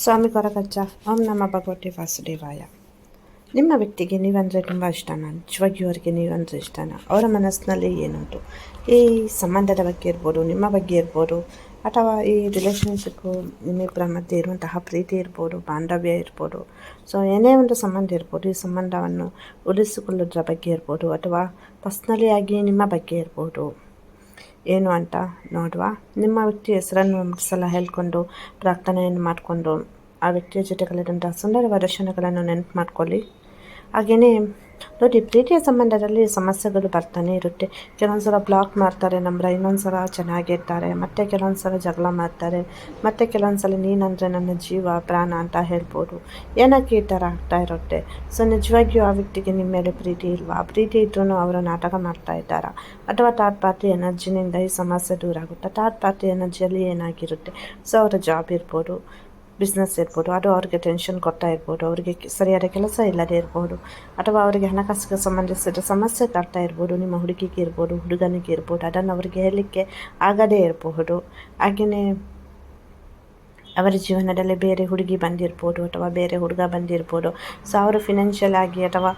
ಸ್ವಾಮಿ ಕೊರಗಜ್ಜ ಓಂ ನಮ್ಮ ಭಗವತಿ ವಾಸುದೇವಾಯ. ನಿಮ್ಮ ವ್ಯಕ್ತಿಗೆ ನೀವಂದರೆ ತುಂಬ ಇಷ್ಟನಾ? ನಿಜವಾಗಿಯೂ ಅವರಿಗೆ ನೀವಂದರೆ ಇಷ್ಟನಾ? ಅವರ ಮನಸ್ಸಿನಲ್ಲಿ ಏನುಂಟು? ಈ ಸಂಬಂಧದ ಬಗ್ಗೆ ಇರ್ಬೋದು, ನಿಮ್ಮ ಬಗ್ಗೆ ಇರ್ಬೋದು, ಅಥವಾ ಈ ರಿಲೇಷನ್ಶಿಪ್ಪು ನಿಮ್ಮಿಬ್ಬರ ಮಧ್ಯೆ ಇರುವಂತಹ ಪ್ರೀತಿ ಇರ್ಬೋದು, ಬಾಂಧವ್ಯ ಇರ್ಬೋದು ಸೊ ಏನೇ ಒಂದು ಸಂಬಂಧ ಇರ್ಬೋದು, ಈ ಸಂಬಂಧವನ್ನು ಉಳಿಸಿಕೊಳ್ಳೋದ್ರ ಬಗ್ಗೆ ಇರ್ಬೋದು, ಅಥವಾ ಪರ್ಸ್ನಲಿ ಆಗಿ ನಿಮ್ಮ ಬಗ್ಗೆ ಇರ್ಬೋದು. ಏನು ಅಂತ ನೋಡುವ. ನಿಮ್ಮ ವ್ಯಕ್ತಿ ಹೆಸರನ್ನು ಒಂದು ಸಲ ಹೇಳ್ಕೊಂಡು ಪ್ರಾರ್ಥನೆಯನ್ನು ಮಾಡಿಕೊಂಡು ಆ ವ್ಯಕ್ತಿಯ ಜೊತೆ ಕಳೆದಂಥ ಸುಂದರವಾದ ಕ್ಷಣಗಳನ್ನು ನೆನಪು ಮಾಡ್ಕೊಳ್ಳಿ. ಹಾಗೆಯೇ ನೋಡಿ, ಪ್ರೀತಿಯ ಸಂಬಂಧದಲ್ಲಿ ಸಮಸ್ಯೆಗಳು ಬರ್ತಾನೆ ಇರುತ್ತೆ. ಕೆಲವೊಂದು ಸಲ ಬ್ಲಾಕ್ ಮಾಡ್ತಾರೆ ನಂಬರ್ ಇನ್ನೊಂದು ಸಲ ಚೆನ್ನಾಗಿರ್ತಾರೆ ಮತ್ತು ಕೆಲವೊಂದು ಸಲ ಜಗಳ ಮಾಡ್ತಾರೆ, ಮತ್ತು ಕೆಲವೊಂದು ಸಲ ನೀನಂದರೆ ನನ್ನ ಜೀವ, ಪ್ರಾಣ ಅಂತ ಹೇಳ್ಬೋದು. ಏನಕ್ಕೆ ಈ ಥರ ಆಗ್ತಾ ಇರುತ್ತೆ? ಸೊ ನಿಜವಾಗಿಯೂ ಆ ವ್ಯಕ್ತಿಗೆ ನಿಮ್ಮ ಮೇಲೆ ಪ್ರೀತಿ ಇಲ್ವಾ? ಪ್ರೀತಿ ಇದ್ರೂ ಅವರು ನಾಟಕ ಮಾಡ್ತಾ ಇದ್ದಾರಾ? ಅಥವಾ ಥರ್ಡ್ ಪಾರ್ಟಿ ಎನರ್ಜಿನಿಂದ ಈ ಸಮಸ್ಯೆ ದೂರ ಆಗುತ್ತೆ? ಥರ್ಡ್ ಪಾರ್ಟಿ ಎನರ್ಜಿಯಲ್ಲಿ ಏನಾಗಿರುತ್ತೆ? ಸೊ ಅವರ ಜಾಬ್ ಇರ್ಬೋದು. ಬಿಸ್ನೆಸ್ ಇರ್ಬೋದು ಅದು ಅವ್ರಿಗೆ ಟೆನ್ಷನ್ ಕೊಡ್ತಾ ಇರ್ಬೋದು ಅವರಿಗೆ ಸರಿಯಾದ ಕೆಲಸ ಇಲ್ಲದೇ ಇರ್ಬೋದು. ಅಥವಾ ಅವರಿಗೆ ಹಣಕಾಸಿಗೆ ಸಂಬಂಧಿಸಿದ ಸಮಸ್ಯೆ ತರ್ತಾ ಇರ್ಬೋದು, ನಿಮ್ಮ ಹುಡುಗಿಗೆ ಇರ್ಬೋದು, ಹುಡುಗನಿಗೆ ಇರ್ಬೋದು, ಅದನ್ನು ಅವರಿಗೆ ಹೇಳಲಿಕ್ಕೆ ಆಗದೇ ಇರಬಹುದು ಹಾಗೆಯೇ ಅವರ ಜೀವನದಲ್ಲಿ ಬೇರೆ ಹುಡುಗಿ ಬಂದಿರ್ಬೋದು, ಅಥವಾ ಬೇರೆ ಹುಡುಗ ಬಂದಿರ್ಬೋದು. ಸೊ ಅವರು ಫಿನಾನ್ಷಿಯಲ್ ಆಗಿ ಅಥವಾ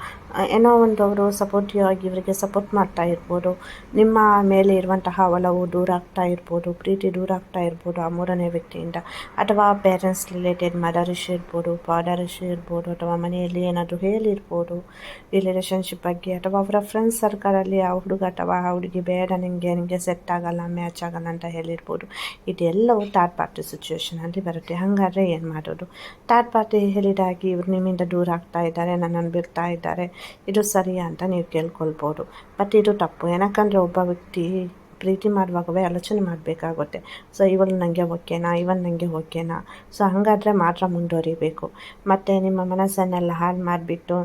ಏನೋ ಒಂದು ಅವರು ಸಪೋರ್ಟಿವ್ ಆಗಿ ಇವರಿಗೆ ಸಪೋರ್ಟ್ ಮಾಡ್ತಾ ಇರ್ಬೋದು. ನಿಮ್ಮ ಮೇಲೆ ಇರುವಂತಹ ಒಲವು ದೂರ ಆಗ್ತಾ ಇರ್ಬೋದು, ಪ್ರೀತಿ ದೂರ ಆಗ್ತಾ ಇರ್ಬೋದು ಆ ಮೂರನೇ ವ್ಯಕ್ತಿಯಿಂದ. ಅಥವಾ ಪೇರೆಂಟ್ಸ್ ರಿಲೇಟೆಡ್ ಮದರ್ ಇಶ್ಯೂ ಇರ್ಬೋದು ಫಾದರ್ ಇಶ್ಯೂ ಇರ್ಬೋದು, ಅಥವಾ ಮನೆಯಲ್ಲಿ ಏನಾದರೂ ಹೇಳಿರ್ಬೋದು, ಈ ರಿಲೇಷನ್ಶಿಪ್ ಬಗ್ಗೆ, ಅಥವಾ ಅವರ ಫ್ರೆಂಡ್ಸ್ ಸರ್ಕಲಲ್ಲಿ ಆ ಹುಡುಗ ಅಥವಾ ಆ ಹುಡುಗಿ ಬೇಡ ನಿಮಗೆ ನಿಮಗೆ ಸೆಟ್ ಆಗಲ್ಲ ಮ್ಯಾಚ್ ಆಗಲ್ಲ ಅಂತ ಹೇಳಿರ್ಬೋದು. ಇದೆಲ್ಲವೂ ಥರ್ಡ್ ಪಾರ್ಟಿ ಸಿಚುವೇಷನಲ್ಲಿ ಬರುತ್ತೆ. ಹಾಗಾದರೆ ಏನು ಮಾಡೋದು? ಥರ್ಡ್ ಪಾರ್ಟಿ ಹೇಳಿದಾಗಿ ಇವರು ನಿಮ್ಮಿಂದ ದೂರ ಆಗ್ತಾ ಇದ್ದಾರೆ, ನನ್ನನ್ನು ಬಿಡ್ತಾ ಇದ್ದಾರೆ. ಇದು ಸರಿಯಾ ಅಂತ ನೀವು ಕೇಳ್ಕೊಳ್ಬೋದು. ಬಟ್ ಇದು ತಪ್ಪು. ಏನಕ್ಕಂದರೆ ಒಬ್ಬ ವ್ಯಕ್ತಿ ಪ್ರೀತಿ ಮಾಡುವಾಗವೇ ಆಲೋಚನೆ ಮಾಡಬೇಕಾಗುತ್ತೆ. ಸೊ ಇವಳು ನನಗೆ ಓಕೆನಾ? ಇವನ್ ನನಗೆ ಓಕೆನಾ? ಸೊ ಹಾಗಾದರೆ ಮಾತ್ರ ಮುಂದುವರಿಬೇಕು. ಮತ್ತು ನಿಮ್ಮ ಮನಸ್ಸನ್ನೆಲ್ಲ ಹಾಳು ಮಾಡಿಬಿಟ್ಟು,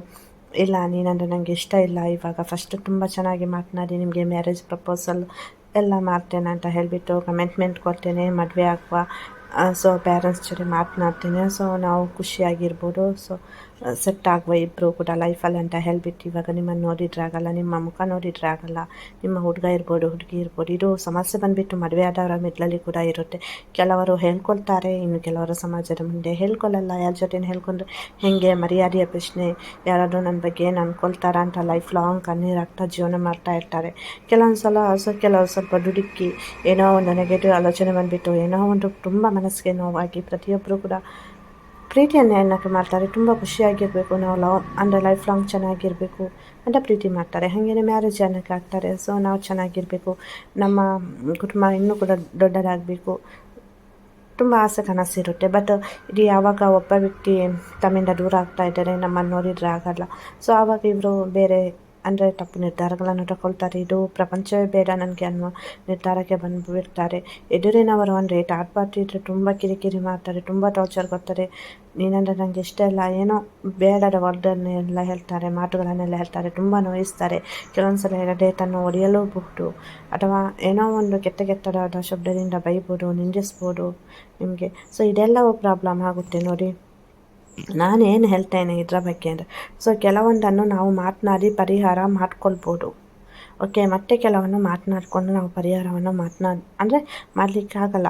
ಇಲ್ಲ, ನೀನಂದರೆ ನನಗೆ ಇಷ್ಟ ಇಲ್ಲ ಇವಾಗ. ಫಸ್ಟ್ ತುಂಬ ಚೆನ್ನಾಗಿ ಮಾತನಾಡಿ, ನಿಮಗೆ ಮ್ಯಾರೇಜ್ ಪ್ರಪೋಸಲ್ ಎಲ್ಲ ಮಾಡ್ತೇನೆ ಅಂತ ಹೇಳಿಬಿಟ್ಟು ಕಮೆಂಟ್ಮೆಂಟ್ ಕೊಡ್ತೇನೆ, ಮದುವೆ ಆಗುವ. ಸೊ ಪೇರೆಂಟ್ಸ್ ಜೊತೆ ಮಾತನಾಡ್ತೇನೆ. ಸೊ ನಾವು ಖುಷಿಯಾಗಿರ್ಬೋದು. ಸೊ ಸೆಟ್ ಆಗುವ ಇಬ್ಬರು ಕೂಡ ಲೈಫಲ್ಲಿ ಅಂತ ಹೇಳಿಬಿಟ್ಟು ಇವಾಗ ನಿಮ್ಮನ್ನು ನೋಡಿದ್ರೆ ಆಗಲ್ಲ ನಿಮ್ಮ ಮುಖ ನೋಡಿದ್ರೆ ಆಗಲ್ಲ ನಿಮ್ಮ ಹುಡುಗ ಇರ್ಬೋದು, ಹುಡುಗಿ ಇರ್ಬೋದು, ಇದು ಸಮಸ್ಯೆ ಬಂದುಬಿಟ್ಟು ಮದುವೆ ಆದವರ ಮಿಡ್ಲಲ್ಲಿ ಕೂಡ ಇರುತ್ತೆ. ಕೆಲವರು ಹೇಳ್ಕೊಳ್ತಾರೆ, ಇನ್ನು ಕೆಲವರು ಸಮಾಜದ ಮುಂದೆ ಹೇಳ್ಕೊಳ್ಳಲ್ಲ ಯಾರ ಜೊತೆ ಹೇಳ್ಕೊಂಡ್ರೆ ಹೇಗೆ ಮರ್ಯಾದೆಯ ಪ್ರಶ್ನೆ, ಯಾರಾದರೂ ನನ್ನ ಬಗ್ಗೆ ಏನು ಅಂದ್ಕೊಳ್ತಾರ ಅಂತ ಲೈಫ್ ಲಾಂಗ್ ಕಣ್ಣೀರು ಹಾಕ್ತಾ ಜೀವನ ಮಾಡ್ತಾ ಇರ್ತಾರೆ. ಕೆಲವೊಂದು ಸಲ ಸೊ ಕೆಲವು ಸ್ವಲ್ಪ ದುಡುಕಿ, ಏನೋ ಒಂದು ನೆಗೆಟಿವ್ ಆಲೋಚನೆ ಬಂದುಬಿಟ್ಟು, ಏನೋ ಒಂದು ತುಂಬ ಮನಸ್ಸಿಗೆ ನೋವಾಗಿ ಪ್ರತಿಯೊಬ್ಬರು ಕೂಡ ಪ್ರೀತಿಯನ್ನು ಏನಕ್ಕೆ ಮಾಡ್ತಾರೆ, ತುಂಬ ಖುಷಿಯಾಗಿರಬೇಕು. ನಾವು ಲವ್ ಅಂದರೆ ಲೈಫ್ ಲಾಂಗ್ ಚೆನ್ನಾಗಿರಬೇಕು ಅಂತ ಪ್ರೀತಿ ಮಾಡ್ತಾರೆ. ಹಾಗೆಯೇ ಮ್ಯಾರೇಜ್ ಏನಕ್ಕೆ ಆಗ್ತಾರೆ ಸೊ ನಾವು ಚೆನ್ನಾಗಿರಬೇಕು. ನಮ್ಮ ಕುಟುಂಬ ಇನ್ನೂ ಕೂಡ ದೊಡ್ಡದಾಗಬೇಕು. ತುಂಬ ಆಸೆ ಕನಸಿರುತ್ತೆ. ಬಟ್ ಇದು ಯಾವಾಗ ಒಬ್ಬ ವ್ಯಕ್ತಿ ತಮ್ಮಿಂದ ದೂರ ಆಗ್ತಾ ಇದ್ದಾರೆ, ನಮ್ಮನ್ನು ನೋಡಿದರೆ ಆಗಲ್ಲ. ಸೊ ಆವಾಗ ಇವರು ಬೇರೆ ಅಂದರೆ ತಪ್ಪು ನಿರ್ಧಾರಗಳನ್ನು ತಗೊಳ್ತಾರೆ. ಇದು ಪ್ರಪಂಚವೇ ಬೇಡ ನನಗೆ ಅನ್ನುವ ನಿರ್ಧಾರಕ್ಕೆ ಬಂದುಬಿಡ್ತಾರೆ. ಎದುರಿನವರು ಅಂದರೆ ಥರ್ಡ್ ಪಾರ್ಟಿ ಇದ್ದರೆ ತುಂಬ ಕಿರಿಕಿರಿ ಮಾಡ್ತಾರೆ, ತುಂಬ ಟಾರ್ಚರ್ ಕೊಡ್ತಾರೆ. ನೀನಂದರೆ ನನಗೆ ಇಷ್ಟ ಇಲ್ಲ, ಏನೋ ಬೇಡದ ವರ್ಡನ್ನೆಲ್ಲ ಹೇಳ್ತಾರೆ, ಮಾತುಗಳನ್ನೆಲ್ಲ ಹೇಳ್ತಾರೆ, ತುಂಬ ನೋಯಿಸ್ತಾರೆ. ಕೆಲವೊಂದು ಸಲ ಡೇಟನ್ನು ಹೊಡೆಯಲೂಬಹುದು. ಅಥವಾ ಏನೋ ಒಂದು ಕೆಟ್ಟ ಕೆಟ್ಟದಾದ ಶಬ್ದದಿಂದ ಬೈಬೋದು, ನಿಂದಿಸ್ಬೋದು ನಿಮಗೆ. ಸೊ ಇದೆಲ್ಲವೂ ಪ್ರಾಬ್ಲಮ್ ಆಗುತ್ತೆ ನೋಡಿ. ನಾನೇನು ಹೇಳ್ತೇನೆ ಇದರ ಬಗ್ಗೆ ಅಂದರೆ ಸೊ ಕೆಲವೊಂದನ್ನು ನಾವು ಮಾತನಾಡಿ ಪರಿಹಾರ ಮಾಡ್ಕೊಳ್ಬೋದು. ಓಕೆ ಮತ್ತೆ ಕೆಲವನ್ನು ಮಾತನಾಡಿಕೊಂಡು ನಾವು ಪರಿಹಾರವನ್ನು ಮಾತನಾಡಿ ಅಂದರೆ ಮಾಡಲಿಕ್ಕಾಗಲ್ಲ.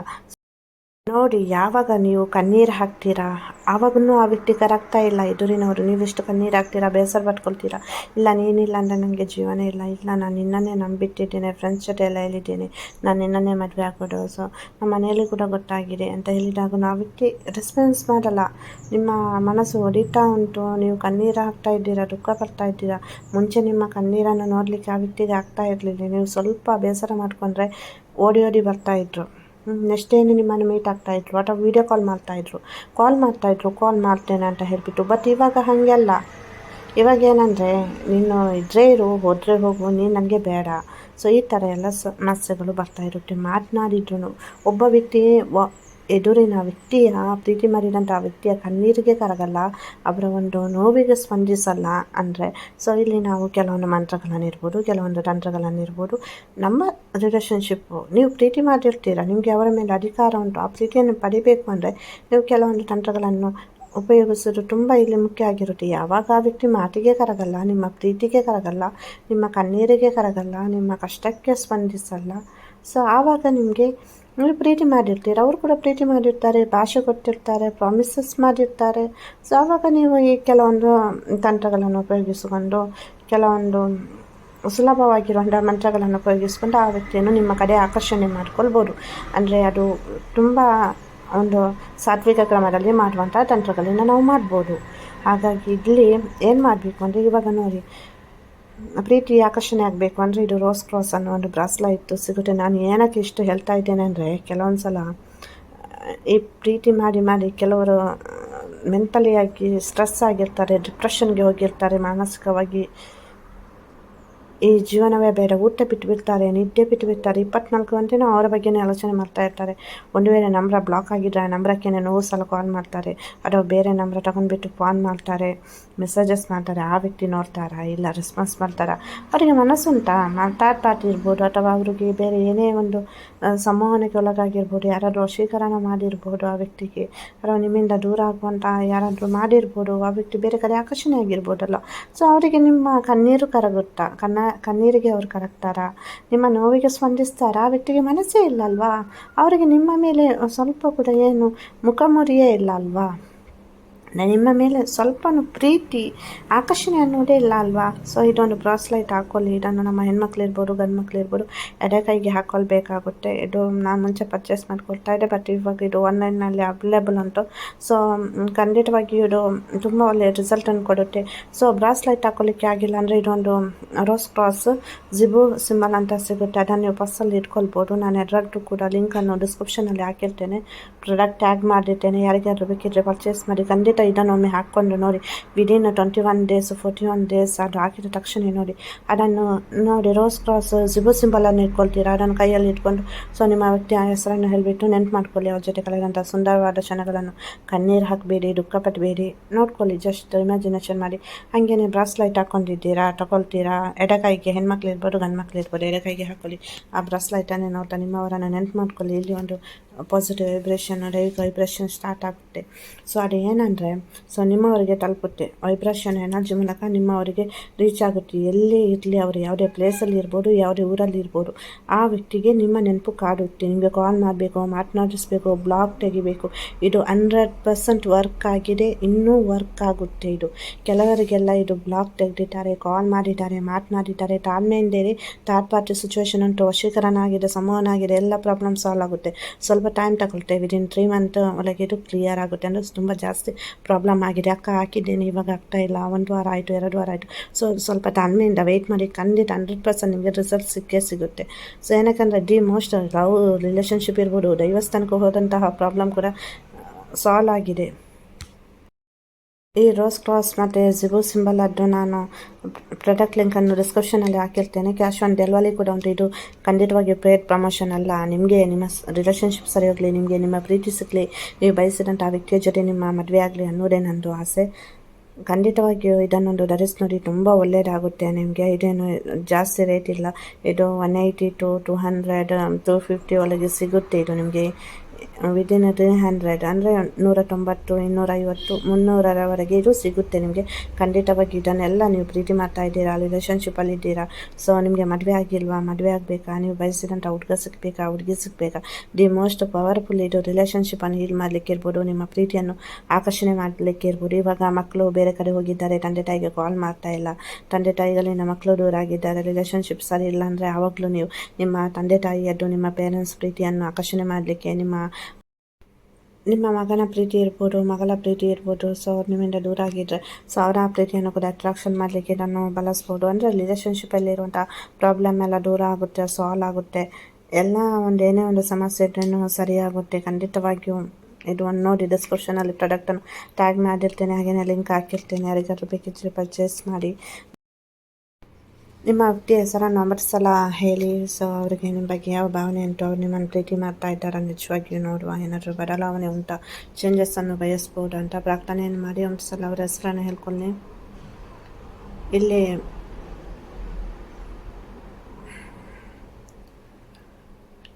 ನೋಡಿ, ಯಾವಾಗ ನೀವು ಕಣ್ಣೀರು ಹಾಕ್ತೀರಾ? ಆವಾಗೂ ಆ ವ್ಯಕ್ತಿ ಕರಗ್ತಾ ಇಲ್ಲ. ಎದುರಿನವರು, ನೀವೆಷ್ಟು ಕಣ್ಣೀರು ಹಾಕ್ತೀರಾ? ಬೇಸರ ಪಟ್ಕೊಳ್ತೀರಾ? ಇಲ್ಲ, ನೀನಿಲ್ಲ ಅಂದರೆ ನನಗೆ ಜೀವನ ಇಲ್ಲ. ಇಲ್ಲ, ನಾನು ನಿನ್ನನ್ನೇ ನಂಬಿಟ್ಟಿದ್ದೇನೆ. ಫ್ರೆಂಡ್ಸ್ ಜೊತೆ ಎಲ್ಲ ಹೇಳಿದ್ದೀನಿ. ನಾನು ನಿನ್ನನ್ನೇ ಮದುವೆ ಆಗ್ಬೋದು ಸೊ ನಮ್ಮ ಮನೆಯಲ್ಲಿ ಕೂಡ ಗೊತ್ತಾಗಿದೆ ಅಂತ ಹೇಳಿದಾಗ ಆ ವ್ಯಕ್ತಿ ರೆಸ್ಪಾನ್ಸ್ ಮಾಡಲ್ಲ. ನಿಮ್ಮ ಮನಸ್ಸು ಒಡಿತಾ ಉಂಟು. ನೀವು ಕಣ್ಣೀರು ಹಾಕ್ತಾ ಇದ್ದೀರಾ? ದುಃಖ ಪಡ್ತಾ ಇದ್ದೀರಾ? ಮುಂಚೆ ನಿಮ್ಮ ಕಣ್ಣೀರನ್ನು ನೋಡಲಿಕ್ಕೆ ಆ ವ್ಯಕ್ತಿಗೆ ಆಗ್ತಾ ಇರಲಿಲ್ಲ. ನೀವು ಸ್ವಲ್ಪ ಬೇಸರ ಮಾಡಿಕೊಂಡ್ರೆ ಓಡಿ ಓಡಿ ಬರ್ತಾಯಿದ್ರು ನೆಕ್ಸ್ಟ್ ಏನು ನಿಮ್ಮನ್ನು ಮೀಟ್ ಆಗ್ತಾಯಿದ್ರು ಅಥವಾ ವೀಡಿಯೋ ಕಾಲ್ ಮಾಡ್ತಾಯಿದ್ರು ಕಾಲ್ ಮಾಡ್ತಾಯಿದ್ರು ಕಾಲ್ ಮಾಡ್ತೇನೆ ಅಂತ ಹೇಳಿಬಿಟ್ಟು. ಬಟ್ ಇವಾಗ ಹಾಗೆಲ್ಲ. ಇವಾಗ ಏನಂದರೆ, ನೀನು ಇದ್ರೆ ಇರು, ಹೋದರೆ ಹೋಗು, ನೀನು ನನಗೆ ಬೇಡ. ಸೊ ಈ ಥರ ಎಲ್ಲ ಸಮಸ್ಯೆಗಳು ಬರ್ತಾ ಇರುತ್ತೆ. ಮಾತನಾಡಿದ್ರು ಒಬ್ಬ ವ್ಯಕ್ತಿ ಎದುರಿನ ವ್ಯಕ್ತಿಯ, ಪ್ರೀತಿ ಮಾಡಿದಂಥ ವ್ಯಕ್ತಿಯ ಕಣ್ಣೀರಿಗೆ ಕರಗಲ್ಲ, ಅವರ ಒಂದು ನೋವಿಗೆ ಸ್ಪಂದಿಸಲ್ಲ ಅಂದರೆ. ಸೊ ಇಲ್ಲಿ ನಾವು ಕೆಲವೊಂದು ಮಂತ್ರಗಳನ್ನಿರ್ಬೋದು, ಕೆಲವೊಂದು ತಂತ್ರಗಳನ್ನಿರ್ಬೋದು. ನಮ್ಮ ರಿಲೇಷನ್ಶಿಪ್ಪು ನೀವು ಪ್ರೀತಿ ಮಾಡಿರ್ತೀರ, ನಿಮಗೆ ಅವರ ಮೇಲೆ ಅಧಿಕಾರ ಉಂಟು, ಆ ಪ್ರೀತಿಯನ್ನು ಪಡಿಬೇಕು ಅಂದರೆ ನೀವು ಕೆಲವೊಂದು ತಂತ್ರಗಳನ್ನು ಉಪಯೋಗಿಸೋದು ತುಂಬ ಇಲ್ಲಿ ಮುಖ್ಯ ಆಗಿರುತ್ತೆ. ಯಾವಾಗ ಆ ವ್ಯಕ್ತಿ ಮಾತಿಗೆ ಕರಗಲ್ಲ, ನಿಮ್ಮ ಪ್ರೀತಿಗೆ ಕರಗಲ್ಲ, ನಿಮ್ಮ ಕಣ್ಣೀರಿಗೆ ಕರಗಲ್ಲ, ನಿಮ್ಮ ಕಷ್ಟಕ್ಕೆ ಸ್ಪಂದಿಸಲ್ಲ. ಸೊ ಆವಾಗ ನಿಮಗೆ ನೀವು ಪ್ರೀತಿ ಮಾಡಿರ್ತೀರಿ. ಅವರು ಕೂಡ ಪ್ರೀತಿ ಮಾಡಿರ್ತಾರೆ, ಭಾಷೆ ಕೊಟ್ಟಿರ್ತಾರೆ ಪ್ರಾಮಿಸಸ್ ಮಾಡಿರ್ತಾರೆ. ಸೊ ಆವಾಗ ನೀವು ಈ ಕೆಲವೊಂದು ತಂತ್ರಗಳನ್ನು ಉಪಯೋಗಿಸಿಕೊಂಡು, ಕೆಲವೊಂದು ಸುಲಭವಾಗಿರುವಂಥ ಮಂತ್ರಗಳನ್ನು ಉಪಯೋಗಿಸಿಕೊಂಡು ಆ ವ್ಯಕ್ತಿಯನ್ನು ನಿಮ್ಮ ಕಡೆ ಆಕರ್ಷಣೆ ಮಾಡ್ಕೊಳ್ಬೋದು. ಅಂದರೆ ಅದು ತುಂಬ ಒಂದು ಸಾತ್ವಿಕ ಕ್ರಮದಲ್ಲಿ ಮಾಡುವಂಥ ತಂತ್ರಗಳನ್ನು ನಾವು ಮಾಡ್ಬೋದು. ಹಾಗಾಗಿ ಇಲ್ಲಿ ಏನು ಮಾಡಬೇಕು ಅಂದರೆ ಇವಾಗ ನೋಡಿ ಪ್ರೀತಿ ಆಕರ್ಷಣೆ ಆಗಬೇಕು. ಅಂದರೆ ಇದು ರೋಸ್ ಕ್ರಾಸ್ ಅನ್ನೋ ಒಂದು ಬ್ರಾಸ್ಲೈಟ್ ಸಿಗುತ್ತೆ. ನಾನು ಏನಕ್ಕೆ ಇಷ್ಟು ಹೇಳ್ತಾ ಇದ್ದೇನೆ ಅಂದರೆ ಕೆಲವೊಂದು ಸಲ ಈ ಪ್ರೀತಿ ಮಾಡಿ ಮಾಡಿ ಕೆಲವರು ಮೆಂಟಲಿ ಆಗಿ ಸ್ಟ್ರೆಸ್ ಆಗಿರ್ತಾರೆ ಡಿಪ್ರೆಷನ್ಗೆ ಹೋಗಿರ್ತಾರೆ, ಮಾನಸಿಕವಾಗಿ ಈ ಜೀವನವೇ ಬೇರೆ ಊಟ ಬಿಟ್ಟು ಬಿಡ್ತಾರೆ, ನಿದ್ದೆ ಬಿಟ್ಟು ಬಿಡ್ತಾರೆ. ಇಪ್ಪತ್ನಾಲ್ಕು ಗಂಟೆನೂ ಅವರ ಬಗ್ಗೆನೇ ಆಲೋಚನೆ ಮಾಡ್ತಾ ಇರ್ತಾರೆ. ಒಂದು ವೇಳೆ ನಂಬರ ಬ್ಲಾಕ್ ಆಗಿದ್ದರೆ ಆ ನಂಬರಕ್ಕೆ ನೋವು ಸಲ ಕಾಲ್ ಮಾಡ್ತಾರೆ. ಅಥವಾ ಬೇರೆ ನಂಬರ್ ತಗೊಂಡ್ಬಿಟ್ಟು ಫೋನ್ ಮಾಡ್ತಾರೆ ಮೆಸೇಜಸ್ ಮಾಡ್ತಾರೆ. ಆ ವ್ಯಕ್ತಿ ನೋಡ್ತಾರಾ ಇಲ್ಲ ರೆಸ್ಪಾನ್ಸ್ ಮಾಡ್ತಾರಾ? ಅವರಿಗೆ ಮನಸ್ಸುಂಟಾ ಪಾರ್ಟಿ ಇರ್ಬೋದು, ಅಥವಾ ಅವರಿಗೆ ಬೇರೆ ಏನೇ ಒಂದು ಸಂವಹನಕ್ಕೆ ಒಳಗಾಗಿರ್ಬೋದು, ಯಾರಾದರೂ ವಶೀಕರಣ ಮಾಡಿರ್ಬೋದು ಆ ವ್ಯಕ್ತಿಗೆ, ಅಥವಾ ನಿಮ್ಮಿಂದ ದೂರ ಆಗುವಂಥ ಯಾರಾದರೂ ಮಾಡಿರ್ಬೋದು, ಆ ವ್ಯಕ್ತಿ ಬೇರೆ ಕಡೆ ಆಕರ್ಷಣೆ ಆಗಿರ್ಬೋದಲ್ಲ ಸೊ ಅವರಿಗೆ ನಿಮ್ಮ ಕಣ್ಣೀರು ಕರಗುತ್ತಾ? ಕನ್ನ ಕಣ್ಣೀರಿಗೆ ಅವ್ರು ಕರಗ್ತಾರಾ. ನಿಮ್ಮ ನೋವಿಗೆ ಸ್ಪಂದಿಸ್ತಾರಾ ವ್ಯಕ್ತಿಗೆ ಮನಸ್ಸೇ ಇಲ್ಲ ಅಲ್ವಾ ಅವರಿಗೆ ನಿಮ್ಮ ಮೇಲೆ ಸ್ವಲ್ಪ ಕೂಡ ಏನು ಮುಖಮುರಿಯೇ ಇಲ್ಲ ಅಲ್ವಾ ನಿಮ್ಮ ಮೇಲೆ ಸ್ವಲ್ಪನೂ ಪ್ರೀತಿ ಆಕರ್ಷಣೆ ಅನ್ನೋದೇ ಇಲ್ಲ ಅಲ್ವಾ? ಸೊ ಇದೊಂದು ಬ್ರಾಸ್ಲೈಟ್ ಹಾಕೊಳ್ಳಿ. ಇದನ್ನು ನಮ್ಮ ಹೆಣ್ಮಕ್ಳಿರ್ಬೋದು ಗಂಡು ಮಕ್ಳು ಇರ್ಬೋದು ಎಡೆ ಕೈಗೆ ಹಾಕ್ಕೊಳ್ಬೇಕಾಗುತ್ತೆ ಇದು ನಾನು ಮುಂಚೆ ಪರ್ಚೇಸ್ ಮಾಡ್ಕೊಳ್ತಾ ಇದ್ದೆ ಬಟ್ ಇವಾಗ ಇದು ಆನ್ಲೈನ್ನಲ್ಲಿ ಅವೈಲೇಬಲ್ ಉಂಟು. ಸೊ ಖಂಡಿತವಾಗಿ ಇದು ತುಂಬ ಒಳ್ಳೆಯ ರಿಸಲ್ಟನ್ನು ಕೊಡುತ್ತೆ. ಸೊ ಬ್ರಾಸ್ಲೈಟ್ ಹಾಕೊಳ್ಳಿಕ್ಕೆ ಆಗಿಲ್ಲ ಅಂದರೆ ಇದೊಂದು ರೋಸ್ ಕ್ರಾಸ್ ಜಿಬು ಸಿಂಬಲ್ ಅಂತ ಸಿಗುತ್ತೆ. ಅದನ್ನು ನೀವು ಪರ್ಸಲ್ಲಿ ಇಟ್ಕೊಳ್ಬೋದು. ನಾನು ಎರಡರದ್ದು ಕೂಡ ಲಿಂಕನ್ನು ಡಿಸ್ಕ್ರಿಪ್ಷನಲ್ಲಿ ಹಾಕಿರ್ತೇನೆ. Product tag ಮಾಡಿರ್ತೇನೆ. ಯಾರಿಗಾದ್ರೂ ಬೇಕಿದ್ರೆ ಪರ್ಚೇಸ್ ಮಾಡಿ. ಖಂಡಿತ ಇದನ್ನೊಮ್ಮೆ ಹಾಕ್ಕೊಂಡು ನೋಡಿ. Within twenty one days forty one days ಅದು ಹಾಕಿದ ತಕ್ಷಣ ನೋಡಿ. ಅದನ್ನು ನೋಡಿ ರೋಸ್ ಕ್ರಾಸ್ ಸಿಬು ಸಿಂಬಲನ್ನು ಇಟ್ಕೊಳ್ತೀರಾ? ಅದನ್ನು ಕೈಯಲ್ಲಿ ಇಟ್ಕೊಂಡು ಸೊ ನಿಮ್ಮ ವ್ಯಕ್ತಿ ಆ ಹೆಸರನ್ನು ಹೇಳಿಬಿಟ್ಟು ನೆನ್ಪು ಮಾಡ್ಕೊಳ್ಳಿ ಅವ್ರ ಜೊತೆ ಕಳೆದಂಥ ಸುಂದರವಾದ ಕ್ಷಣಗಳನ್ನು. ಕಣ್ಣೀರು ಹಾಕಬೇಡಿ, ದುಃಖ ಪಟ್ಟಬೇಡಿ ನೋಡ್ಕೊಳ್ಳಿ ಜಸ್ಟ್ ಇಮ್ಯಾಜಿನೇಷನ್ ಮಾಡಿ. ಹಾಗೇನೆ ಬ್ರಾಸ್ಲೈಟ್ ಹಾಕ್ಕೊಂಡಿದ್ದೀರಾ? ತಗೊಳ್ತೀರಾ? ಎಡಕೈಗೆ ಹೆಣ್ಮಕ್ಳು ಇರ್ಬೋದು ಗಂಡು ಮಕ್ಳು ಇರ್ಬೋದು ಎಡಕೈಗೆ ಹಾಕೊಳ್ಳಿ ಆ ಬ್ರಾಸ್ಲೈಟನ್ನೇ ನೋಡ್ತಾ ನಿಮ್ಮವರನ್ನು ನೆನ್ಪು ಮಾಡ್ಕೊಳ್ಳಿ. ಇಲ್ಲಿ ಒಂದು positive vibration right vibration start ಆಗುತ್ತೆ. ಸೊ ಅದು ಏನಂದರೆ ಸೊ ನಿಮ್ಮವರಿಗೆ ತಲುಪುತ್ತೆ. ವೈಬ್ರೇಷನ್ ಎನರ್ಜಿ ಮೂಲಕ ನಿಮ್ಮವರಿಗೆ ರೀಚ್ ಆಗುತ್ತೆ. ಎಲ್ಲೇ ಇರಲಿ, ಅವರು ಯಾವುದೇ ಪ್ಲೇಸಲ್ಲಿ ಇರ್ಬೋದು, ಯಾವುದೇ ಊರಲ್ಲಿ ಇರ್ಬೋದು. ಆ ವ್ಯಕ್ತಿಗೆ ನಿಮ್ಮ ನೆನಪು ಕಾಡುತ್ತೆ. ನಿಮಗೆ ಕಾಲ್ ಮಾಡಬೇಕು ಮಾತನಾಡಿಸ್ಬೇಕು ಬ್ಲಾಗ್ ತೆಗಿಬೇಕು. ಇದು ಹಂಡ್ರೆಡ್ ಪರ್ಸೆಂಟ್ ವರ್ಕ್ ಆಗಿದೆ. ಇನ್ನೂ ವರ್ಕ್ ಆಗುತ್ತೆ ಇದು. ಕೆಲವರಿಗೆಲ್ಲ ಇದು ಬ್ಲಾಗ್ ತೆಗೆದಿದ್ದಾರೆ ಕಾಲ್ ಮಾಡಿದ್ದಾರೆ ಮಾತನಾಡಿದ್ದಾರೆ ತಾಳ್ಮೆಯಿಂದೇರಿ ಥರ್ಡ್ ಪಾರ್ಟಿ ಸಿಚುವೇಶನ್ ಉಂಟು. ವಶೀಕರಣ ಆಗಿದೆ ಸಂವಹನ ಆಗಿದೆ, ಎಲ್ಲ ಪ್ರಾಬ್ಲಮ್ ಸಾಲ್ವ್ ಆಗುತ್ತೆ. ಸ್ವಲ್ಪ ಟೈಮ್ ತಗೊಳ್ತೇವೆ. ವಿದಿನ್ ತ್ರೀ ಮಂತ್ ಒಳಗೆ ಇದು ಕ್ಲಿಯರ್ ಆಗುತ್ತೆ. ಅಂದರೆ ತುಂಬ ಜಾಸ್ತಿ ಪ್ರಾಬ್ಲಮ್ ಆಗಿದೆ, ಅಕ್ಕ ಹಾಕಿದ್ದೇನೆ, ಇವಾಗ ಆಗ್ತಾ ಇಲ್ಲ, ಒಂದು ವಾರ ಆಯಿತು, ಎರಡು ವಾರ ಆಯಿತು. ಸೊ ಸ್ವಲ್ಪ ತಾಳ್ಮೆಯಿಂದ ವೆಯ್ಟ್ ಮಾಡಿ, ಖಂಡಿತ ಹಂಡ್ರೆಡ್ ಪರ್ಸೆಂಟ್ ನಿಮಗೆ ರಿಸಲ್ಟ್ ಸಿಕ್ಕೇ ಸಿಗುತ್ತೆ. ಸೊ ಏನಕ್ಕಂದರೆ ಡಿ ಮೋಸ್ಟ್ ಲವ್ ರಿಲೇಷನ್ಶಿಪ್ ಇರ್ಬೋದು ದೈವಸ್ಥಾನಕ್ಕೆ ಹೋದಂತಹ ಪ್ರಾಬ್ಲಮ್ ಕೂಡ ಸಾಲ್ವ್ ಆಗಿದೆ. ಈ ರೋಸ್ ಕ್ರಾಸ್ ಮತ್ತು ಜಿಬು ಸಿಂಬಲ್ ಅದು ನಾನು ಪ್ರಾಡಕ್ಟ್ ಲಿಂಕನ್ನು ಡಿಸ್ಕ್ರಿಪ್ಷನಲ್ಲಿ ಹಾಕಿರ್ತೇನೆ. ಕ್ಯಾಶ್ ಆನ್ ಡೆಲಿವರಿ ಕೂಡ ಉಂಟು. ಇದು ಖಂಡಿತವಾಗಿ ಪ್ರೇಟ್ ಪ್ರಮೋಷನ್ ಅಲ್ಲ. ನಿಮಗೆ ನಿಮ್ಮ ರಿಲೇಷನ್ಶಿಪ್ ಸರಿ ಹೋಗಲಿ, ನಿಮಗೆ ನಿಮ್ಮ ಪ್ರೀತಿ ಸಿಗಲಿ, ನೀವು ಬಯಸಿದಂಥ ಆ ವ್ಯಕ್ತಿಯ ಜೊತೆ ನಿಮ್ಮ ಮದುವೆ ಆಗಲಿ ಅನ್ನೋದೇ ನಂದು ಆಸೆ. ಖಂಡಿತವಾಗಿಯೂ ಇದನ್ನೊಂದು ಧರಿಸಿ ನೋಡಿ ತುಂಬ ಒಳ್ಳೆಯದಾಗುತ್ತೆ ನಿಮಗೆ. ಇದೇನು ಜಾಸ್ತಿ ರೇಟ್ ಇಲ್ಲ. ಇದು one eighty to two hundred two fifty ಒಳಗೆ ಸಿಗುತ್ತೆ ಇದು ನಿಮಗೆ. ವಿದಿನ್ ತ್ರೀ ಹಂಡ್ರೆಡ್ ಅಂದರೆ ನೂರ ತೊಂಬತ್ತು ಇನ್ನೂರೈವತ್ತು, ಮುನ್ನೂರರವರೆಗೆ ಇದು ಸಿಗುತ್ತೆ ನಿಮಗೆ. ಖಂಡಿತವಾಗಿ ಇದನ್ನೆಲ್ಲ ನೀವು ಪ್ರೀತಿ ಮಾಡ್ತಾ ಇದ್ದೀರಾ ರಿಲೇಷನ್ಶಿಪ್ಪಲ್ಲಿ ಇದ್ದೀರಾ ಸೊ ನಿಮಗೆ ಮದುವೆ ಆಗಿಲ್ವಾ, ಮದುವೆ ಆಗಬೇಕಾ, ನೀವು ಬಯಸಿದಂಥ ಹುಡುಗ ಸಿಗಬೇಕಾ, ಹುಡುಗಿ ಸಿಗಬೇಕಾ? ದಿ ಮೋಸ್ಟ್ ಪವರ್ಫುಲ್ ಇದು ರಿಲೇಷನ್ಶಿಪ್ಪನ್ನು ಹೀಲ್ ಮಾಡಲಿಕ್ಕೆ ಇರ್ಬೋದು, ನಿಮ್ಮ ಪ್ರೀತಿಯನ್ನು ಆಕರ್ಷಣೆ ಮಾಡಲಿಕ್ಕೆ ಇರ್ಬೋದು. ಇವಾಗ ಮಕ್ಕಳು ಬೇರೆ ಕಡೆ ಹೋಗಿದ್ದಾರೆ, ತಂದೆ ತಾಯಿಗೆ ಕಾಲ್ ಮಾಡ್ತಾ ಇಲ್ಲ. ತಂದೆ ತಾಯಿಗಳಿಂದ ಮಕ್ಕಳು ದೂರ ಆಗಿದ್ದಾರೆ ರಿಲೇಷನ್ಶಿಪ್ ಸರಿ ಇಲ್ಲ ಅಂದರೆ ಆವಾಗಲೂ ನೀವು ನಿಮ್ಮ ತಂದೆ ತಾಯಿಯದ್ದು, ನಿಮ್ಮ ಪೇರೆಂಟ್ಸ್ ಪ್ರೀತಿಯನ್ನು ಆಕರ್ಷಣೆ ಮಾಡಲಿಕ್ಕೆ, ನಿಮ್ಮ ನಿಮ್ಮ ಮಗನ ಪ್ರೀತಿ ಇರ್ಬೋದು, ಮಗಳ ಪ್ರೀತಿ ಇರ್ಬೋದು. ಸೊ ನಿಮ್ಮಿಂದ ದೂರ ಆಗಿದ್ದರೆ ಸೊ ಅವರ ಪ್ರೀತಿಯನ್ನು ಕೂಡ ಅಟ್ರಾಕ್ಷನ್ ಮಾಡಲಿಕ್ಕೆ ನಾನು ಬಳಸ್ಬೋದು. ಅಂದರೆ ರಿಲೇಷನ್ಶಿಪ್ಪಲ್ಲಿ ಇರುವಂಥ ಪ್ರಾಬ್ಲಮ್ ಎಲ್ಲ ದೂರ ಆಗುತ್ತೆ ಸಾಲ್ವ್ ಆಗುತ್ತೆ. ಎಲ್ಲ ಒಂದು ಏನೇ ಒಂದು ಸಮಸ್ಯೆ ಇದ್ರೂ ಸರಿಯಾಗುತ್ತೆ ಖಂಡಿತವಾಗಿಯೂ ಇದು ಒಂದು ನೋಡಿ ಡಿಸ್ಕ್ರಿಪ್ಷನಲ್ಲಿ ಪ್ರಾಡಕ್ಟನ್ನು ಟ್ಯಾಗ್ ಮಾಡಿರ್ತೇನೆ. ಹಾಗೆಯೇ ಲಿಂಕ್ ಹಾಕಿರ್ತೇನೆ. ಯಾರಿಗಾದ್ರೂ ಬೇಕಿದ್ದರೆ ಪರ್ಚೇಸ್ ಮಾಡಿ. ನಿಮ್ಮ ವ್ಯಕ್ತಿ ಹೆಸರನ್ನು ಒಂಬತ್ತು ಸಲ ಹೇಳಿ ಸೊ ಅವರಿಗೆ ನಿಮ್ಮ ಬಗ್ಗೆ ಯಾವ ಭಾವನೆ ಉಂಟು? ಅವ್ರು ನಿಮ್ಮನ್ನು ಪ್ರೀತಿ ಮಾಡ್ತಾ ಇದ್ದಾರೆ? ನಿಜವಾಗಿಯೂ ನೋಡುವ ಏನಾದರೂ ಬದಲಾವಣೆ ಉಂಟಾ? ಚೇಂಜಸ್ಸನ್ನು ಬಯಸ್ಬೋದು ಅಂತ ಪ್ರಾರ್ಥನೆಯನ್ನು ಮಾಡಿ ಒಂದು ಸಲ ಅವ್ರ ಹೆಸರನ್ನು ಹೇಳ್ಕೊಳ್ಳಿ. ಇಲ್ಲಿ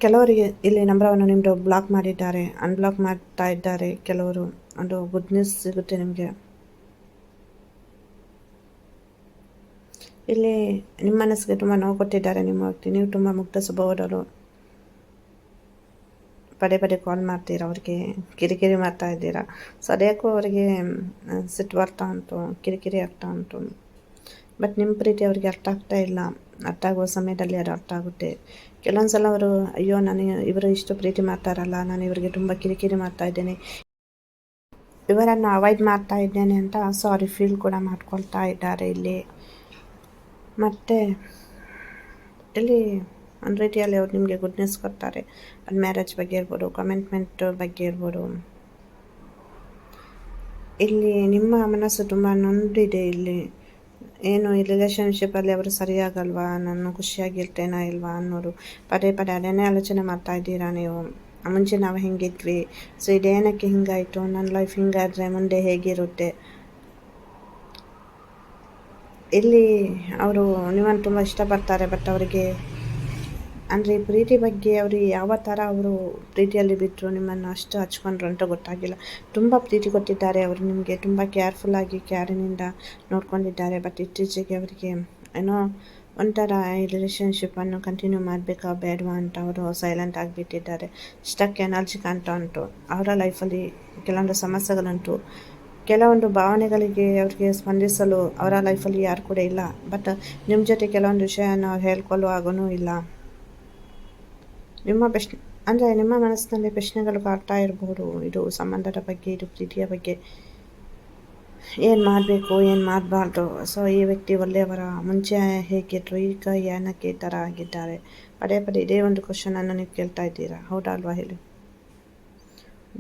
ಕೆಲವರಿಗೆ ಇಲ್ಲಿ ನಂಬರವನ್ನು ನಿಮ್ಮದು ಬ್ಲಾಕ್ ಮಾಡಿದ್ದಾರೆ. ಅನ್ಬ್ಲಾಕ್ ಮಾಡ್ತಾ ಇದ್ದಾರೆ ಕೆಲವರು. ಒಂದು ಗುಡ್ ನ್ಯೂಸ್ ಸಿಗುತ್ತೆ ನಿಮಗೆ. ಇಲ್ಲಿ ನಿಮ್ಮ ಮನಸ್ಸಿಗೆ ತುಂಬ ನೋವು ಕೊಟ್ಟಿದ್ದಾರೆ ನಿಮ್ಮ ವ್ಯಕ್ತಿ ನೀವು ತುಂಬ ಮುಕ್ತ ಸ್ವಭಾವದವರು ಪದೇ ಪದೇ ಕಾಲ್ ಮಾಡ್ತೀರಾ ಅವ್ರಿಗೆ ಕಿರಿಕಿರಿ ಮಾಡ್ತಾ ಇದ್ದೀರಾ ಸೊ ಅವರಿಗೆ ಸಿಟ್ಟು ಬರ್ತಾ ಉಂಟು ಕಿರಿಕಿರಿ ಆಗ್ತಾ ಉಂಟು ಬಟ್ ನಿಮ್ಮ ಪ್ರೀತಿ ಅವರಿಗೆ ಅರ್ಥ ಆಗ್ತಾ ಇಲ್ಲ ಅರ್ಥ ಆಗುವ ಸಮಯದಲ್ಲಿ ಅದು ಅರ್ಥ ಆಗುತ್ತೆ ಕೆಲವೊಂದು ಸಲ ಅವರು ಅಯ್ಯೋ ನಾನು ಇವರು ಇಷ್ಟು ಪ್ರೀತಿ ಮಾಡ್ತಾರಲ್ಲ ನಾನು ಇವರಿಗೆ ತುಂಬ ಕಿರಿಕಿರಿ ಮಾಡ್ತಾ ಇದ್ದೇನೆ ಇವರನ್ನು ಅವಾಯ್ಡ್ ಮಾಡ್ತಾ ಇದ್ದೇನೆ ಅಂತ ಸಾರಿ ಫೀಲ್ ಕೂಡ ಮಾಡ್ಕೊಳ್ತಾ ಇದ್ದಾರೆ ಇಲ್ಲಿ ಮತ್ತು ಇಲ್ಲಿ ಒಂದು ರೀತಿಯಲ್ಲಿ ಅವ್ರು ನಿಮಗೆ ಗುಡ್ನೆಸ್ ಕೊಡ್ತಾರೆ. ಅದು ಮ್ಯಾರೇಜ್ ಬಗ್ಗೆ ಇರ್ಬೋದು ಕಮಿಟ್ಮೆಂಟ್ ಬಗ್ಗೆ ಇರ್ಬೋದು. ಇಲ್ಲಿ ನಿಮ್ಮ ಮನಸ್ಸು ತುಂಬ ನೊಂದಿದೆ ಇಲ್ಲಿ. ಏನು ಈ ರಿಲೇಷನ್ಶಿಪ್ಪಲ್ಲಿ ಅವರು ಸರಿಯಾಗಲ್ವಾ? ನಾನು ಖುಷಿಯಾಗಿರ್ತೇನಾ ಇಲ್ವಾ ಅನ್ನೋರು ಪದೇ ಪದೇ ಅದೇನೇ ಆಲೋಚನೆ ಮಾಡ್ತಾ ಇದ್ದೀರಾ ನೀವು? ಮುಂಚೆ ನಾವು ಹೆಂಗಿದ್ವಿ? ಸೊ ಇದೇನಕ್ಕೆ ಹಿಂಗಾಯಿತು? ನನ್ನ ಲೈಫ್ ಹಿಂಗಾದರೆ ಮುಂದೆ ಹೇಗಿರುತ್ತೆ? ಇಲ್ಲಿ ಅವರು ನಿಮ್ಮನ್ನು ತುಂಬ ಇಷ್ಟಪಡ್ತಾರೆ ಬಟ್ ಅವರಿಗೆ ಅಂದರೆ ಪ್ರೀತಿ ಬಗ್ಗೆ ಅವರು ಯಾವ ಥರ ಅವರು ಪ್ರೀತಿಯಲ್ಲಿ ಬಿಟ್ಟರು ನಿಮ್ಮನ್ನು ಅಷ್ಟು ಹಚ್ಕೊಂಡ್ರು ಅಂತ ಗೊತ್ತಾಗಿಲ್ಲ. ತುಂಬ ಪ್ರೀತಿ ಕೊಟ್ಟಿದ್ದಾರೆ, ಅವರು ನಿಮಗೆ ತುಂಬ ಕೇರ್ಫುಲ್ಲಾಗಿ ಕೇರಿನಿಂದ ನೋಡ್ಕೊಂಡಿದ್ದಾರೆ ಬಟ್ ಇತ್ತೀಚೆಗೆ ಅವರಿಗೆ ಏನೋ ಒಂಥರ ಈ ರಿಲೇಷನ್ಶಿಪ್ಪನ್ನು ಕಂಟಿನ್ಯೂ ಮಾಡಬೇಕಾ ಬೇಡವಾ ಅಂತ ಅವರು ಸೈಲೆಂಟ್ ಆಗಿಬಿಟ್ಟಿದ್ದಾರೆ ಸ್ಟಕ್ ಎನರ್ಜಿ ಕಾಣ್ತಾ ಉಂಟು. ಅವರ ಲೈಫಲ್ಲಿ ಕೆಲವೊಂದು ಸಮಸ್ಯೆಗಳುಂಟು ಕೆಲವೊಂದು ಭಾವನೆಗಳಿಗೆ ಅವರಿಗೆ ಸ್ಪಂದಿಸಲು ಅವರ ಲೈಫಲ್ಲಿ ಯಾರು ಕೂಡ ಇಲ್ಲ. ಬಟ್ ನಿಮ್ಮ ಜೊತೆ ಕೆಲವೊಂದು ವಿಷಯನ ಹೇಳ್ಕೊಳ್ಳುವಾಗೂ ಇಲ್ಲ. ನಿಮ್ಮ ಪ್ರಶ್ನೆ ಅಂದರೆ ನಿಮ್ಮ ಮನಸ್ಸಿನಲ್ಲಿ ಪ್ರಶ್ನೆಗಳು ಕಾಡ್ತಾ ಇರಬಹುದು ಇದು ಸಂಬಂಧದ ಬಗ್ಗೆ, ಇದು ಪ್ರೀತಿಯ ಬಗ್ಗೆ. ಏನು ಮಾಡಬೇಕು, ಏನು ಮಾಡಬಾರ್ದು? ಸೊ ಈ ವ್ಯಕ್ತಿ ಒಳ್ಳೆಯವರ ಮುಂಚೆ ಹೇಗಿದ್ರು, ಈಗ ಏನಕ್ಕೆ ಈ ಥರ ಆಗಿದ್ದಾರೆ? ಪದೇ ಪದೇ ಇದೇ ಒಂದು ಕ್ವಶನನ್ನು ನೀವು ಕೇಳ್ತಾ ಇದ್ದೀರಾ? ಹೌದಾ ಅಲ್ವಾ ಹೇಳಿ?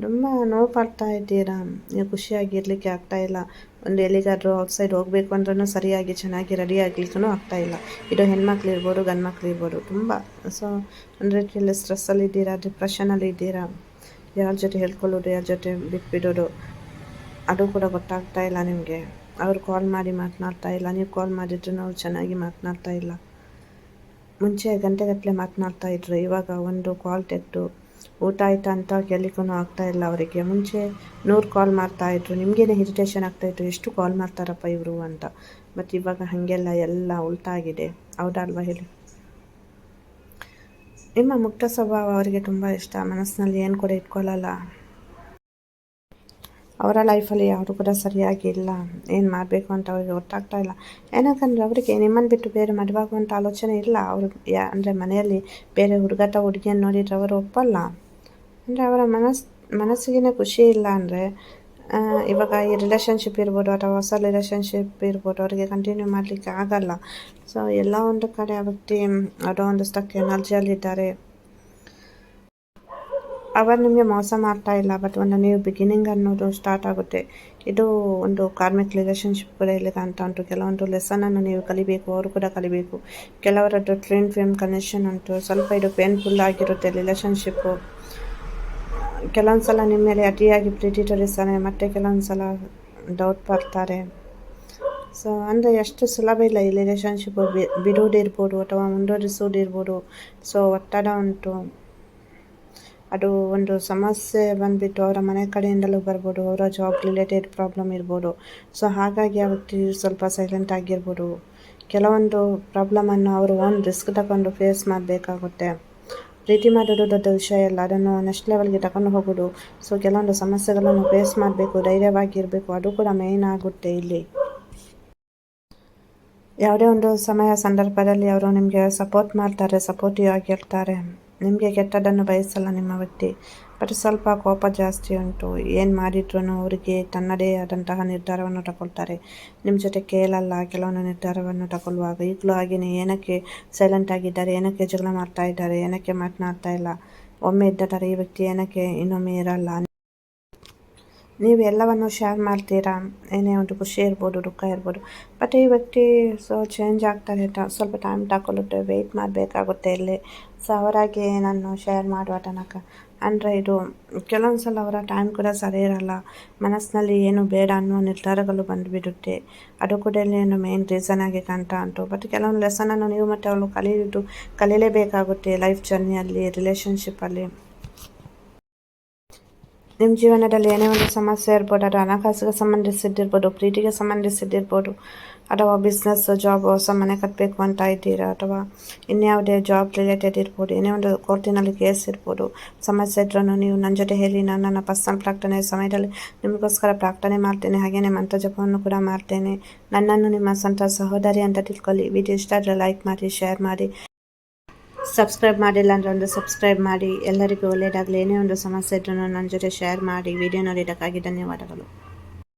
ತುಂಬ ನೋವು ಪಡ್ತಾ ಇದ್ದೀರಾ? ನೀವು ಖುಷಿಯಾಗಿರ್ಲಿಕ್ಕೆ ಆಗ್ತಾ ಇಲ್ಲ. ಒಂದು ಎಲ್ಲಿಗಾದರೂ ಔಟ್ಸೈಡ್ ಹೋಗಬೇಕು ಅಂದ್ರೂ ಸರಿಯಾಗಿ ಚೆನ್ನಾಗಿ ರೆಡಿ ಆಗ್ಲಿಕ್ಕೂ ಆಗ್ತಾಯಿಲ್ಲ ಇದು ಹೆಣ್ಮಕ್ಳು ಇರ್ಬೋದು ಗಂಡು ಮಕ್ಳು ಇರ್ಬೋದು ತುಂಬ ಸೊ ಒಂದು ರೀತಿಯಲ್ಲಿ ಸ್ಟ್ರೆಸ್ಸಲ್ಲಿ ಇದ್ದೀರಾ ಡಿಪ್ರೆಷನಲ್ಲಿ ಇದ್ದೀರಾ? ಯಾರ ಜೊತೆ ಹೇಳ್ಕೊಳ್ಳೋದು, ಯಾರ ಜೊತೆ ಬಿಟ್ಬಿಡೋದು? ಅದು ಕೂಡ ಗೊತ್ತಾಗ್ತಾ ಇಲ್ಲ ನಿಮಗೆ. ಅವ್ರು ಕಾಲ್ ಮಾಡಿ ಮಾತನಾಡ್ತಾ ಇಲ್ಲ. ನೀವು ಕಾಲ್ ಮಾಡಿದ್ರು ಅವ್ರು ಚೆನ್ನಾಗಿ ಮಾತನಾಡ್ತಾ ಇಲ್ಲ. ಮುಂಚೆ ಗಂಟೆಗಟ್ಟಲೆ ಮಾತನಾಡ್ತಾ ಇದ್ರು. ಇವಾಗ ಒಂದು ಕಾಲ್ ತೆಗೆದು ಊಟ ಆಯ್ತಾ ಅಂತ ಕೇಳಲಿಕ್ಕೂ ಆಗ್ತಾ ಇಲ್ಲ ಅವರಿಗೆ. ಮುಂಚೆ ನೂರು ಕಾಲ್ ಮಾಡ್ತಾಯಿದ್ರು ನಿಮಗೇನೆ ಹಿರಿಟೇಷನ್ ಆಗ್ತಾಯಿತ್ತು ಎಷ್ಟು ಕಾಲ್ ಮಾಡ್ತಾರಪ್ಪ ಇವರು ಅಂತ. ಬಟ್ ಇವಾಗ ಹಾಗೆಲ್ಲ ಎಲ್ಲ ಉಲ್ಟಾಗಿದೆ. ಹೌದಲ್ವಾ ಹೇಳಿ? ನಿಮ್ಮ ಮುಕ್ತ ಸ್ವಭಾವ ಅವರಿಗೆ ತುಂಬ ಇಷ್ಟ. ಮನಸ್ಸಿನಲ್ಲಿ ಏನು ಕೂಡ ಇಟ್ಕೊಳ್ಳಲ್ಲ ಅವರ ಲೈಫಲ್ಲಿ ಯಾರು ಕೂಡ ಸರಿಯಾಗಿ ಇಲ್ಲ ಏನು ಮಾಡಬೇಕು ಅಂತ ಅವ್ರಿಗೆ ಗೊತ್ತಾಗ್ತಾ ಇಲ್ಲ. ಏನಕ್ಕಂದರೆ ಅವರಿಗೆ ನಿಮ್ಮನ್ನು ಬಿಟ್ಟು ಬೇರೆ ಮದುವಾಗುವಂಥ ಆಲೋಚನೆ ಇಲ್ಲ. ಅವರು ಯಾ, ಅಂದರೆ ಮನೆಯಲ್ಲಿ ಬೇರೆ ಹುಡುಗಾಟ ಹುಡುಗಿಯನ್ನು ನೋಡಿದ್ರೆ ಅವರು ಒಪ್ಪಲ್ಲ. ಅಂದರೆ ಅವರ ಮನಸ್ಸು ಮನಸ್ಸಿಗಿನ ಖುಷಿ ಇಲ್ಲ ಅಂದರೆ ಇವಾಗ ಈ ರಿಲೇಷನ್ಶಿಪ್ ಇರ್ಬೋದು ಅಥವಾ ಹೊಸ ರಿಲೇಷನ್ಶಿಪ್ ಇರ್ಬೋದು ಅವರಿಗೆ ಕಂಟಿನ್ಯೂ ಮಾಡಲಿಕ್ಕೆ ಆಗಲ್ಲ. ಸೊ ಎಲ್ಲ ಒಂದು ಕಡೆ ಆ ವ್ಯಕ್ತಿ ಅದೋ ಒಂದು ಸ್ಟಕ್ ಎನರ್ಜಿಯಲ್ಲಿದ್ದಾರೆ ಅವರು ನಿಮಗೆ ಮೋಸ ಮಾಡ್ತಾ ಇಲ್ಲ ಬಟ್ ಒಂದು ನೀವು ಬಿಗಿನಿಂಗ್ ಅನ್ನೋದು ಸ್ಟಾರ್ಟ್ ಆಗುತ್ತೆ. ಇದು ಒಂದು ಕಾರ್ಮಿಕ್ ರಿಲೇಷನ್ಶಿಪ್ ಕೂಡ ಇಲ್ಲಿ ಕಾಣ್ತಾ ಉಂಟು. ಕೆಲವೊಂದು ಲೆಸನನ್ನು ನೀವು ಕಲಿಬೇಕು, ಅವರು ಕೂಡ ಕಲಿಬೇಕು. ಕೆಲವರದ್ದು ಟ್ರೈನ್ ಫ್ರೇಮ್ ಕನೆಕ್ಷನ್ ಉಂಟು. ಸ್ವಲ್ಪ ಇದು ಪೇನ್ಫುಲ್ ಆಗಿರುತ್ತೆ ರಿಲೇಷನ್ಶಿಪ್ಪು ಕೆಲವೊಂದು ಸಲ ನಿಮ್ಮ ಮೇಲೆ ಅತಿಯಾಗಿ ಪ್ರೀತಿ ತೋರಿಸ್ತಾನೆ ಮತ್ತು ಕೆಲವೊಂದು ಸಲ ಡೌಟ್ ಬರ್ತಾರೆ. ಸೊ ಅಂದರೆ ಎಷ್ಟು ಸುಲಭ ಇಲ್ಲ ಈ ರಿಲೇಷನ್ಶಿಪ್ಪು ಬಿಡುವುದಿರ್ಬೋದು ಅಥವಾ ಮುಂದುವರಿಸುವುದಿರ್ಬೋದು ಸೊ ಒತ್ತಡ ಉಂಟು. ಅದು ಒಂದು ಸಮಸ್ಯೆ ಬಂದುಬಿಟ್ಟು ಅವರ ಮನೆ ಕಡೆಯಿಂದಲೂ ಬರ್ಬೋದು, ಅವರ ಜಾಬ್ ರಿಲೇಟೆಡ್ ಪ್ರಾಬ್ಲಮ್ ಇರ್ಬೋದು. ಸೊ ಹಾಗಾಗಿ ಆ ಸ್ವಲ್ಪ ಸೈಲೆಂಟ್ ಆಗಿರ್ಬೋದು. ಕೆಲವೊಂದು ಪ್ರಾಬ್ಲಮನ್ನು ಅವರು ಓನ್ ರಿಸ್ಕ್ ತಗೊಂಡು ಫೇಸ್ ಮಾಡಬೇಕಾಗುತ್ತೆ. ಪ್ರೀತಿ ಮಾಡೋದು ದೊಡ್ಡ ವಿಷಯ ಇಲ್ಲ ಅದನ್ನು ನೆಕ್ಸ್ಟ್ ಲೆವೆಲ್ಗೆ ತಗೊಂಡು ಹೋಗೋದು. ಸೊ ಕೆಲವೊಂದು ಸಮಸ್ಯೆಗಳನ್ನು ಫೇಸ್ ಮಾಡಬೇಕು, ಧೈರ್ಯವಾಗಿರಬೇಕು, ಅದು ಕೂಡ ಮೇಯ್ನ್ ಆಗುತ್ತೆ ಇಲ್ಲಿ. ಯಾವುದೇ ಒಂದು ಸಮಯ ಸಂದರ್ಭದಲ್ಲಿ ಅವರು ನಿಮಗೆ ಸಪೋರ್ಟ್ ಮಾಡ್ತಾರೆ ಸಪೋರ್ಟಿವ್ ಆಗಿರ್ತಾರೆ. ನಿಮಗೆ ಕೆಟ್ಟದನ್ನು ಬಯಸಲ್ಲ ನಿಮ್ಮ ವ್ಯಕ್ತಿ. ಬಟ್ ಸ್ವಲ್ಪ ಕೋಪ ಜಾಸ್ತಿ ಉಂಟು. ಏನು ಮಾಡಿದ್ರು ಅವರಿಗೆ ತನ್ನದೇ ಆದಂತಹ ನಿರ್ಧಾರವನ್ನು ತಗೊಳ್ತಾರೆ. ನಿಮ್ಮ ಜೊತೆ ಕೇಳಲ್ಲ, ಕೆಲವೊಂದು ನಿರ್ಧಾರವನ್ನು ತಗೊಳ್ಳುವಾಗ. ಈಗಲೂ ಹಾಗೆಯೇ ಏನಕ್ಕೆ ಸೈಲೆಂಟ್ ಆಗಿದ್ದಾರೆ, ಏನಕ್ಕೆ ಜಗಳ ಮಾಡ್ತಾ ಇದ್ದಾರೆ, ಏನಕ್ಕೆ ಮಾತನಾಡ್ತಾ ಇಲ್ಲ? ಒಮ್ಮೆ ಇದ್ದ ಈ ವ್ಯಕ್ತಿ ಏನಕ್ಕೆ ಇನ್ನೊಮ್ಮೆ ಇರಲ್ಲ? ನೀವು ಎಲ್ಲವನ್ನು ಶೇರ್ ಮಾಡ್ತೀರಾ? ಏನೇ ಒಂದು ಖುಷಿ ಇರ್ಬೋದು, ದುಃಖ ಇರ್ಬೋದು. ಬಟ್ ಈ ವ್ಯಕ್ತಿ ಸೊ ಚೇಂಜ್ ಆಗ್ತಾರೆ ಸ್ವಲ್ಪ ಟೈಮ್ ತಗೊಳ್ಳುತ್ತೆ ವೆಯ್ಟ್ ಮಾಡಬೇಕಾಗುತ್ತೆ ಇಲ್ಲಿ. ಸೊ ಅವರಾಗಿ ನಾನು ಶೇರ್ ಮಾಡುವ ತನಕ. ಅಂದರೆ ಇದು ಕೆಲವೊಂದು ಸಲ ಅವರ ಟೈಮ್ ಕೂಡ ಸರಿ ಇರಲ್ಲ. ಮನಸ್ಸಿನಲ್ಲಿ ಏನು ಬೇಡ ಅನ್ನೋ ನಿರ್ಧಾರಗಳು ಬಂದುಬಿಡುತ್ತೆ. ಅದು ಕೂಡ ಏನು ಮೇನ್ ರೀಸನ್ ಆಗಿ ಕಾಣ್ತಾ ಉಂಟು. ಬಟ್ ಕೆಲವೊಂದು ಲೆಸನನ್ನು ನೀವು ಮತ್ತು ಅವಳು ಕಲಿಯೋದು ಕಲೀಲೇಬೇಕಾಗುತ್ತೆ ಲೈಫ್ ಜರ್ನಿಯಲ್ಲಿ ರಿಲೇಷನ್ಶಿಪ್ಪಲ್ಲಿ ನಿಮ್ಮ ಜೀವನದಲ್ಲಿ ಏನೇ ಒಂದು ಸಮಸ್ಯೆ ಇರ್ಬೋದು ಅದು ಹಣಕಾಸಿಗೆ ಸಂಬಂಧಿಸಿದ್ದಿರ್ಬೋದು ಪ್ರೀತಿಗೆ ಸಂಬಂಧಿಸಿದ್ದಿರ್ಬೋದು ಅಥವಾ ಬಿಸ್ನೆಸ್ ಜಾಬ್ ಹೊಸ ಮನೆ ಕಟ್ಟಬೇಕು ಅಂತ ಇದ್ದೀರಾ ಅಥವಾ ಇನ್ಯಾವುದೇ ಜಾಬ್ ರಿಲೇಟೆಡ್ ಇರ್ಬೋದು ಏನೇ ಒಂದು ಕೋರ್ಟಿನಲ್ಲಿ ಕೇಸ್ ಇರ್ಬೋದು ಸಮಸ್ಯೆ ಇದ್ರೂ ನೀವು ನನ್ನ ಜೊತೆ ಹೇಳಿ ನಾನು ನನ್ನ ಪರ್ಸನಲ್ ಪ್ರಾರ್ಥನೆ ಸಮಯದಲ್ಲಿ ನಿಮಗೋಸ್ಕರ ಪ್ರಾರ್ಥನೆ ಮಾಡ್ತೇನೆ ಹಾಗೆಯೇ ಮಂತ್ರ ಜಪವನ್ನು ಕೂಡ ಮಾಡ್ತೇನೆ ನನ್ನನ್ನು ನಿಮ್ಮ ಸ್ವಂತ ಸಹೋದರಿ ಅಂತ ತಿಳ್ಕೊಳ್ಳಿ ವಿಡಿಯೋ ಇಷ್ಟ ಆದರೆ ಲೈಕ್ ಮಾಡಿ ಶೇರ್ ಮಾಡಿ ಸಬ್ಸ್ಕ್ರೈಬ್ ಮಾಡಿಲ್ಲ ಅಂದರೆ ಒಂದು ಸಬ್ಸ್ಕ್ರೈಬ್ ಮಾಡಿ. ಎಲ್ಲರಿಗೂ ಒಳ್ಳೆಯದಾಗಲಿ ಏನೇ ಒಂದು ಸಮಸ್ಯೆ ಇದ್ರೂ ನನ್ನ ಜೊತೆ ಶೇರ್ ಮಾಡಿ. ವಿಡಿಯೋ ನೋಡಿದ್ದಕ್ಕಾಗಿ ಧನ್ಯವಾದಗಳು.